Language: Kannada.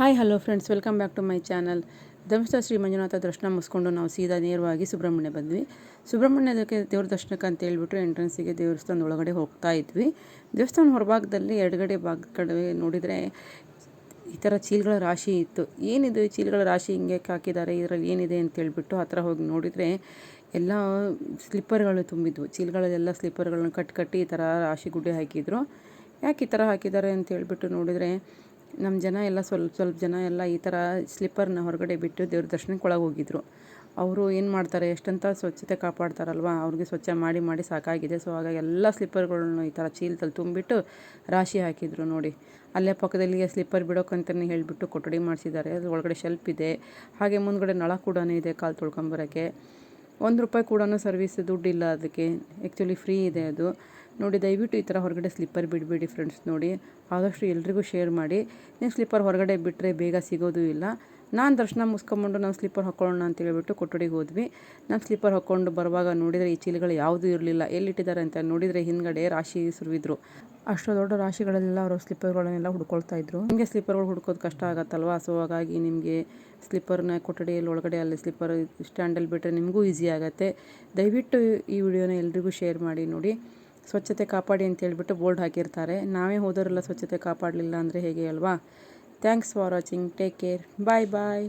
Hi, hello friends, welcome back to my channel. Dharmasthala Shri Manjunatha ದರ್ಶನ ಮುಗಿಸ್ಕೊಂಡು ನಾವು ಸೀದಾ ನೇರವಾಗಿ ಸುಬ್ರಹ್ಮಣ್ಯ ಬಂದ್ವಿ. ಸುಬ್ರಹ್ಮಣ್ಯದಕ್ಕೆ ದೇವ್ರ ದರ್ಶನಕ್ಕೆ ಅಂತ ಹೇಳ್ಬಿಟ್ಟು ಎಂಟ್ರೆನ್ಸಿಗೆ ದೇವಸ್ಥಾನದ ಒಳಗಡೆ ಹೋಗ್ತಾ ಇದ್ವಿ. ದೇವಸ್ಥಾನ ಹೊರಭಾಗದಲ್ಲಿ ಎಡಗಡೆ ಭಾಗ ಕಡೆ ನೋಡಿದರೆ ಈ ಥರ ಚೀಲಗಳ ರಾಶಿ ಇತ್ತು. ಏನಿದು ಚೀಲಗಳ ರಾಶಿ ಹಿಂಗೆ ಹಾಕಿದ್ದಾರೆ, ಇದರಲ್ಲಿ ಏನಿದೆ ಅಂತ ಹೇಳ್ಬಿಟ್ಟು ಹತ್ರ ಹೋಗಿ ನೋಡಿದರೆ ಎಲ್ಲ ಸ್ಲಿಪ್ಪರ್ಗಳು ತುಂಬಿದ್ವು. ಚೀಲಗಳಲ್ಲೆಲ್ಲ ಸ್ಲಿಪ್ಪರ್ಗಳನ್ನ ಕಟ್ ಕಟ್ಟಿ ಈ ಥರ ರಾಶಿ ಗುಡ್ಡೆ ಹಾಕಿದ್ರು. ಯಾಕೆ ಈ ಥರ ಹಾಕಿದ್ದಾರೆ ಅಂತ ಹೇಳ್ಬಿಟ್ಟು ನೋಡಿದರೆ ನಮ್ಮ ಜನ ಎಲ್ಲ ಸ್ವಲ್ಪ ಸ್ವಲ್ಪ ಜನ ಎಲ್ಲ ಈ ಥರ ಸ್ಲಿಪ್ಪರ್ನ ಹೊರಗಡೆ ಬಿಟ್ಟು ದೇವ್ರ ದರ್ಶನಕ್ಕೆ ಒಳಗೆ ಹೋಗಿದ್ರು. ಅವರು ಏನು ಮಾಡ್ತಾರೆ, ಎಷ್ಟಂತ ಸ್ವಚ್ಛತೆ ಕಾಪಾಡ್ತಾರಲ್ವ? ಅವ್ರಿಗೆ ಸ್ವಚ್ಛ ಮಾಡಿ ಮಾಡಿ ಸಾಕಾಗಿದೆ. ಸೊ ಹಾಗಾಗಿ ಎಲ್ಲ ಸ್ಲಿಪ್ಪರ್ಗಳನ್ನು ಈ ಥರ ಚೀಲದಲ್ಲಿ ತುಂಬಿಟ್ಟು ರಾಶಿ ಹಾಕಿದ್ರು ನೋಡಿ. ಅಲ್ಲೇ ಪಕ್ಕದಲ್ಲಿ ಸ್ಲಿಪ್ಪರ್ ಬಿಡೋಕ್ಕಂತಲೇ ಹೇಳಿಬಿಟ್ಟು ಕೊಠಡಿ ಮಾಡಿಸಿದ್ದಾರೆ. ಅದು ಒಳಗಡೆ ಶೆಲ್ಪ್ ಇದೆ. ಹಾಗೆ ಮುಂದ್ಗಡೆ ನಳ ಕೂಡ ಇದೆ ಕಾಲು ತೊಳ್ಕೊಂಬರೋಕ್ಕೆ ಒಂದು ರೂಪಾಯಿ ಕೂಡ ಸರ್ವಿಸ್ ದುಡ್ಡಿಲ್ಲ ಅದಕ್ಕೆ. ಆ್ಯಕ್ಚುಲಿ ಫ್ರೀ ಇದೆ ಅದು. ನೋಡಿ, ದಯವಿಟ್ಟು ಈ ಥರ ಹೊರಗಡೆ ಸ್ಲಿಪ್ಪರ್ ಬಿಡಬೇಡಿ ಫ್ರೆಂಡ್ಸ್ ನೋಡಿ. ಆದಷ್ಟು ಎಲ್ರಿಗೂ ಶೇರ್ ಮಾಡಿ. ನೀವು ಸ್ಲಿಪ್ಪರ್ ಹೊರಗಡೆ ಬಿಟ್ಟರೆ ಬೇಗ ಸಿಗೋದು ಇಲ್ಲ. ನಾನು ದರ್ಶನ ಮುಸ್ಕೊಂಬಂಡು ನಾವು ಸ್ಲಿಪ್ಪರ್ ಹಾಕ್ಕೊಳ್ಳೋಣ ಅಂತ ಹೇಳಿಬಿಟ್ಟು ಕೊಠಡಿಗೆ ಹೋದ್ವಿ. ನಾನು ಸ್ಲಿಪ್ಪರ್ ಹಾಕ್ಕೊಂಡು ಬರುವಾಗ ನೋಡಿದರೆ ಈ ಚೀಲಗಳು ಯಾವುದೂ ಇರಲಿಲ್ಲ. ಎಲ್ಲಿಟ್ಟಿದ್ದಾರೆ ಅಂತ ನೋಡಿದರೆ ಹಿಂದ್ಗಡೆ ರಾಶಿ ಸುರಿದ್ರು ಅಷ್ಟು ದೊಡ್ಡ ರಾಶಿಗಳೆಲ್ಲ ಅವರು ಸ್ಲಿಪ್ಪರ್ಗಳನ್ನೆಲ್ಲ ಹುಡ್ಕೊಳ್ತಾ ಇದ್ರು. ನಿಮಗೆ ಸ್ಲಿಪ್ಪರ್ಗಳು ಹುಡ್ಕೋದು ಕಷ್ಟ ಆಗತ್ತಲ್ವಾ? ಸೊ ಹಾಗಾಗಿ ನಿಮಗೆ ಸ್ಲಿಪ್ಪರ್ನ ಕೊಠಡಿಯಲ್ಲಿ ಒಳಗಡೆ ಅಲ್ಲಿ ಸ್ಲಿಪ್ಪರ್ ಸ್ಟ್ಯಾಂಡಲ್ಲಿ ಬಿಟ್ಟರೆ ನಿಮಗೂ ಈಸಿ ಆಗುತ್ತೆ. ದಯವಿಟ್ಟು ಈ ವಿಡಿಯೋನ ಎಲ್ರಿಗೂ ಶೇರ್ ಮಾಡಿ, ನೋಡಿ. ಸ್ವಚ್ಛತೆ ಕಾಪಾಡಿ ಅಂತ ಹೇಳ್ಬಿಟ್ಟು ಬೋರ್ಡ್ ಹಾಕಿರ್ತಾರೆ. ನಾವೇ ಹೋದವರೆಲ್ಲ ಸ್ವಚ್ಛತೆ ಕಾಪಾಡಲಿಲ್ಲ ಅಂದರೆ ಹೇಗೆ ಅಲ್ವಾ? Thanks for watching take care bye bye